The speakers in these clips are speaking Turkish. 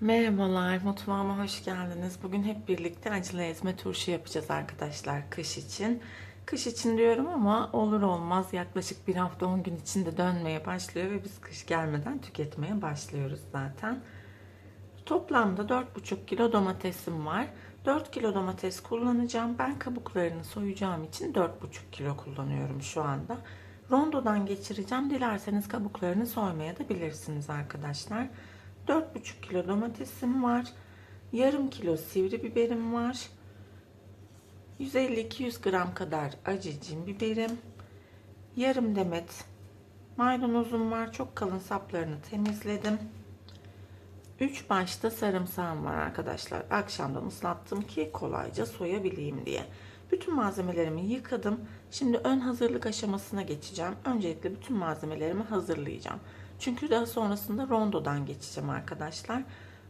Merhabalar, mutfağıma hoş geldiniz. Bugün hep birlikte acılı ezme turşu yapacağız arkadaşlar kış için. Kış için diyorum ama olur olmaz yaklaşık bir hafta 10 gün içinde dönmeye başlıyor ve biz kış gelmeden tüketmeye başlıyoruz zaten. Toplamda 4,5 kilo domatesim var. 4 kilo domates kullanacağım. Ben kabuklarını soyacağım için 4,5 kilo kullanıyorum şu anda. Rondodan geçireceğim. Dilerseniz kabuklarını soymaya da bilirsiniz arkadaşlar. 4,5 kilo domatesim var. Yarım kilo sivri biberim var. 150-200 gram kadar acı biberim. Yarım demet maydanozum var. Çok kalın saplarını temizledim. 3 başta sarımsağım var arkadaşlar. Akşamdan ıslattım ki kolayca soyabileyim diye. Bütün malzemelerimi yıkadım. Şimdi ön hazırlık aşamasına geçeceğim. Öncelikle bütün malzemelerimi hazırlayacağım. Çünkü daha sonrasında rondodan geçeceğim arkadaşlar.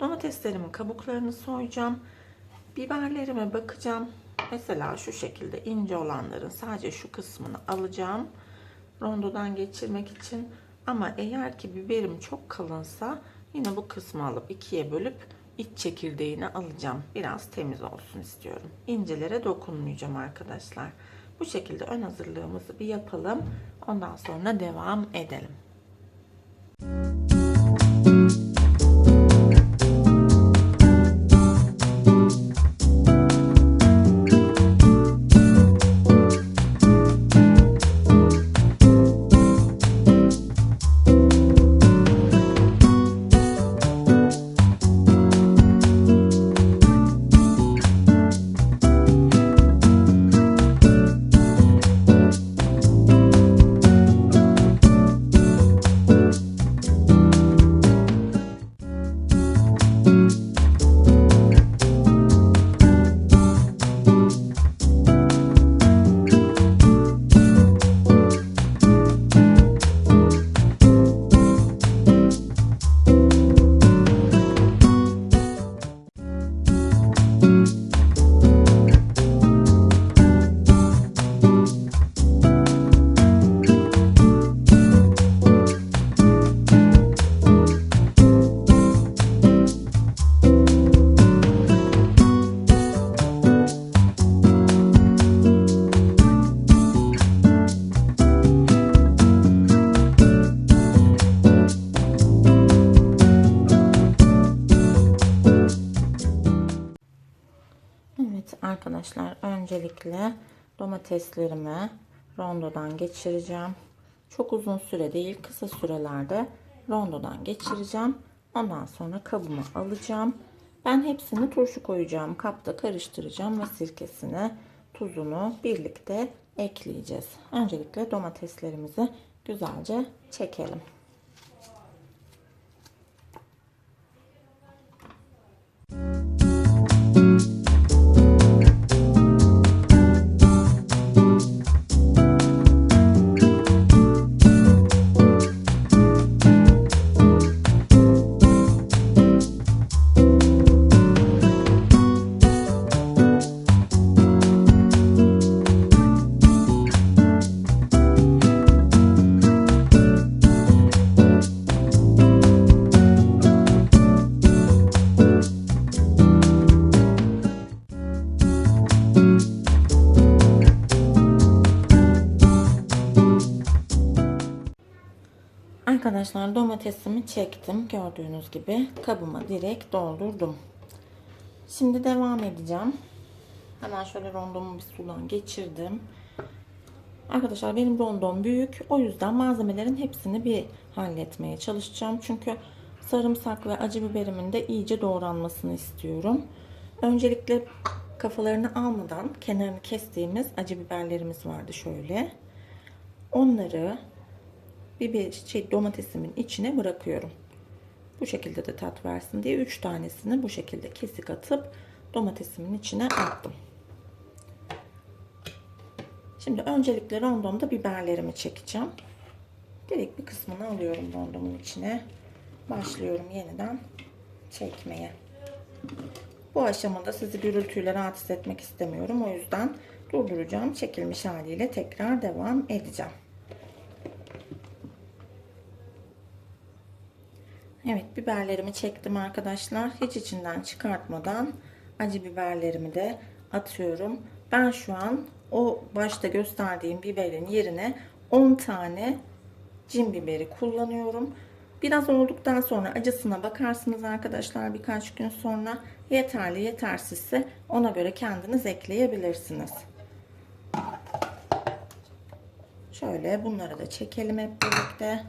Domateslerimin kabuklarını soyacağım. Biberlerime bakacağım. Mesela şu şekilde ince olanların sadece şu kısmını alacağım. Rondodan geçirmek için. Ama eğer ki biberim çok kalınsa yine bu kısmı alıp ikiye bölüp iç çekirdeğini alacağım. Biraz temiz olsun istiyorum. İncelere dokunmayacağım arkadaşlar. Bu şekilde ön hazırlığımızı bir yapalım. Ondan sonra devam edelim. Evet arkadaşlar öncelikle domateslerimi rondodan geçireceğim. Çok uzun süre değil kısa sürelerde rondodan geçireceğim. Ondan sonra kabıma alacağım. Ben hepsini turşu koyacağım. Kapta karıştıracağım ve sirkesini, tuzunu birlikte ekleyeceğiz. Öncelikle domateslerimizi güzelce çekelim. Arkadaşlar domatesimi çektim. Gördüğünüz gibi kabıma direkt doldurdum. Şimdi devam edeceğim. Hemen şöyle rondomu bir sudan geçirdim. Arkadaşlar benim rondom büyük. O yüzden malzemelerin hepsini bir halletmeye çalışacağım. Çünkü sarımsak ve acı biberimin de iyice doğranmasını istiyorum. Öncelikle kafalarını almadan kenarını kestiğimiz acı biberlerimiz vardı şöyle. Onları biber şey domatesimin içine bırakıyorum. Bu şekilde de tat versin diye 3 tanesini bu şekilde kesik atıp domatesimin içine attım. Şimdi öncelikle rondomda biberlerimi çekeceğim. Direkt bir kısmını alıyorum rondomun içine. Başlıyorum yeniden çekmeye. Bu aşamada sizi gürültüyle rahatsız etmek istemiyorum. O yüzden durduracağım. Çekilmiş haliyle tekrar devam edeceğim. Evet biberlerimi çektim arkadaşlar. Hiç içinden çıkartmadan acı biberlerimi de atıyorum. Ben şu an o başta gösterdiğim biberin yerine 10 tane cin biberi kullanıyorum. Biraz olduktan sonra acısına bakarsınız arkadaşlar birkaç gün sonra. Yeterli yetersizse ona göre kendiniz ekleyebilirsiniz. Şöyle bunları da çekelim hep birlikte.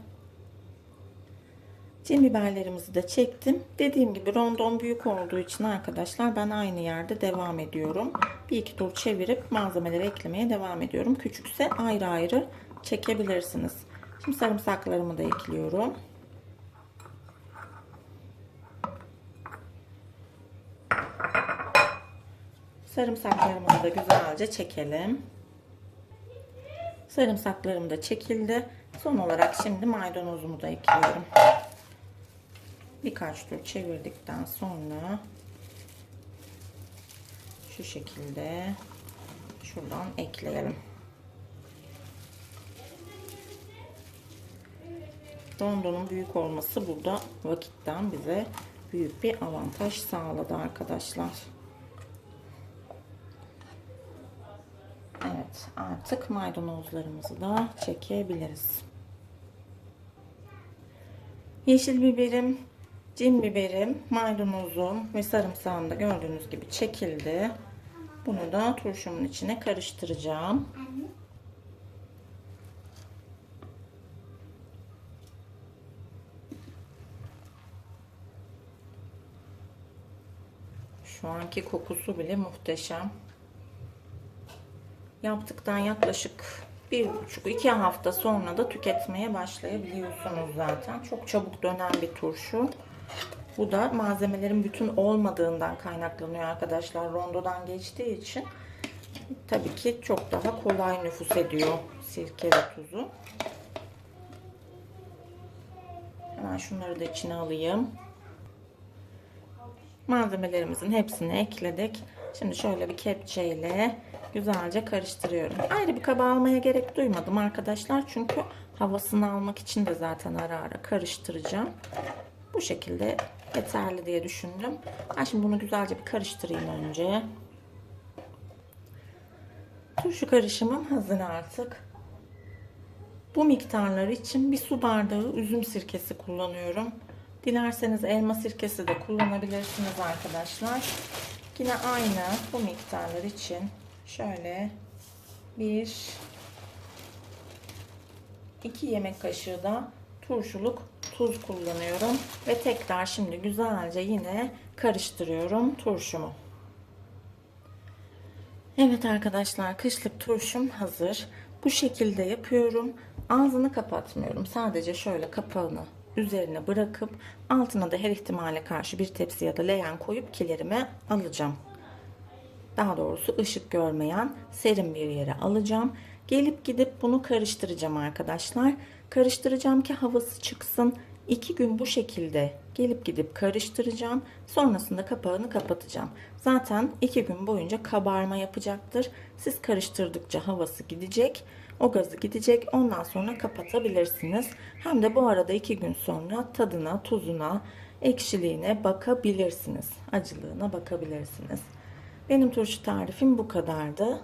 Cin biberlerimizi de çektim. Dediğim gibi rondon büyük olduğu için arkadaşlar ben aynı yerde devam ediyorum. Bir iki tur çevirip malzemeleri eklemeye devam ediyorum. Küçükse ayrı ayrı çekebilirsiniz. Şimdi sarımsaklarımı da ekliyorum. Sarımsaklarımı da güzelce çekelim. Sarımsaklarım da çekildi. Son olarak şimdi maydanozumu da ekliyorum. Birkaç tur çevirdikten sonra şu şekilde şuradan ekleyelim. Rondonun büyük olması burada vakitten bize büyük bir avantaj sağladı arkadaşlar. Evet artık maydanozlarımızı da çekebiliriz. Yeşil biberim, cin biberim, maydanozum ve sarımsağım da gördüğünüz gibi çekildi. Bunu da turşumun içine karıştıracağım. Şu anki kokusu bile muhteşem. Yaptıktan yaklaşık bir buçuk iki hafta sonra da tüketmeye başlayabiliyorsunuz zaten. Çok çabuk dönen bir turşu. Bu da malzemelerin bütün olmadığından kaynaklanıyor arkadaşlar. Rondodan geçtiği için tabii ki çok daha kolay nüfus ediyor sirke ve tuzu. Hemen şunları da içine alayım. Malzemelerimizin hepsini ekledik. Şimdi şöyle bir kepçeyle güzelce karıştırıyorum. Ayrı bir kaba almaya gerek duymadım arkadaşlar. Çünkü havasını almak için de zaten ara ara karıştıracağım. Bu şekilde yeterli diye düşündüm. Ben şimdi bunu güzelce bir karıştırayım önce. Turşu karışımım hazır artık. Bu miktarlar için bir su bardağı üzüm sirkesi kullanıyorum. Dilerseniz elma sirkesi de kullanabilirsiniz arkadaşlar. Yine aynı bu miktarlar için şöyle bir iki yemek kaşığı da turşuluk tuz kullanıyorum ve tekrar şimdi güzelce yine karıştırıyorum turşumu. Evet arkadaşlar kışlık turşum hazır. Bu şekilde yapıyorum. Ağzını kapatmıyorum. Sadece şöyle kapağını üzerine bırakıp altına da her ihtimale karşı bir tepsi ya da leğen koyup kilerime alacağım. Daha doğrusu ışık görmeyen serin bir yere alacağım. Gelip gidip bunu karıştıracağım arkadaşlar. Karıştıracağım ki havası çıksın. 2 gün bu şekilde gelip gidip karıştıracağım. Sonrasında kapağını kapatacağım. Zaten 2 gün boyunca kabarma yapacaktır. Siz karıştırdıkça havası gidecek. O gazı gidecek. Ondan sonra kapatabilirsiniz. Hem de bu arada 2 gün sonra tadına, tuzuna, ekşiliğine bakabilirsiniz. Acılığına bakabilirsiniz. Benim turşu tarifim bu kadardı.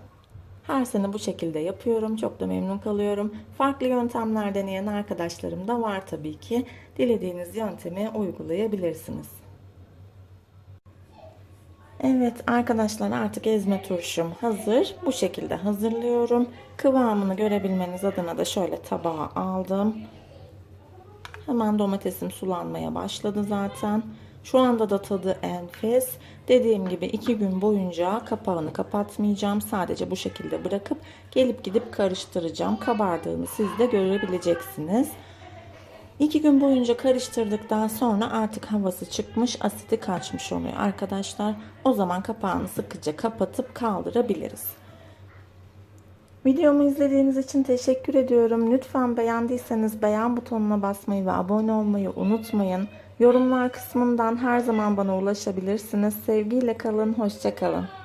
Her sene bu şekilde yapıyorum. Çok da memnun kalıyorum. Farklı yöntemler deneyen arkadaşlarım da var tabii ki. Dilediğiniz yöntemi uygulayabilirsiniz. Evet arkadaşlar artık ezme turşum hazır. Bu şekilde hazırlıyorum. Kıvamını görebilmeniz adına da şöyle tabağa aldım. Hemen domatesim sulanmaya başladı zaten. Şu anda da tadı enfes. Dediğim gibi iki gün boyunca kapağını kapatmayacağım. Sadece bu şekilde bırakıp gelip gidip karıştıracağım. Kabardığını siz de görebileceksiniz. İki gün boyunca karıştırdıktan sonra artık havası çıkmış, asidi kaçmış oluyor arkadaşlar. O zaman kapağını sıkıca kapatıp kaldırabiliriz. Videomu izlediğiniz için teşekkür ediyorum. Lütfen beğendiyseniz beğen butonuna basmayı ve abone olmayı unutmayın. Yorumlar kısmından her zaman bana ulaşabilirsiniz. Sevgiyle kalın, hoşçakalın.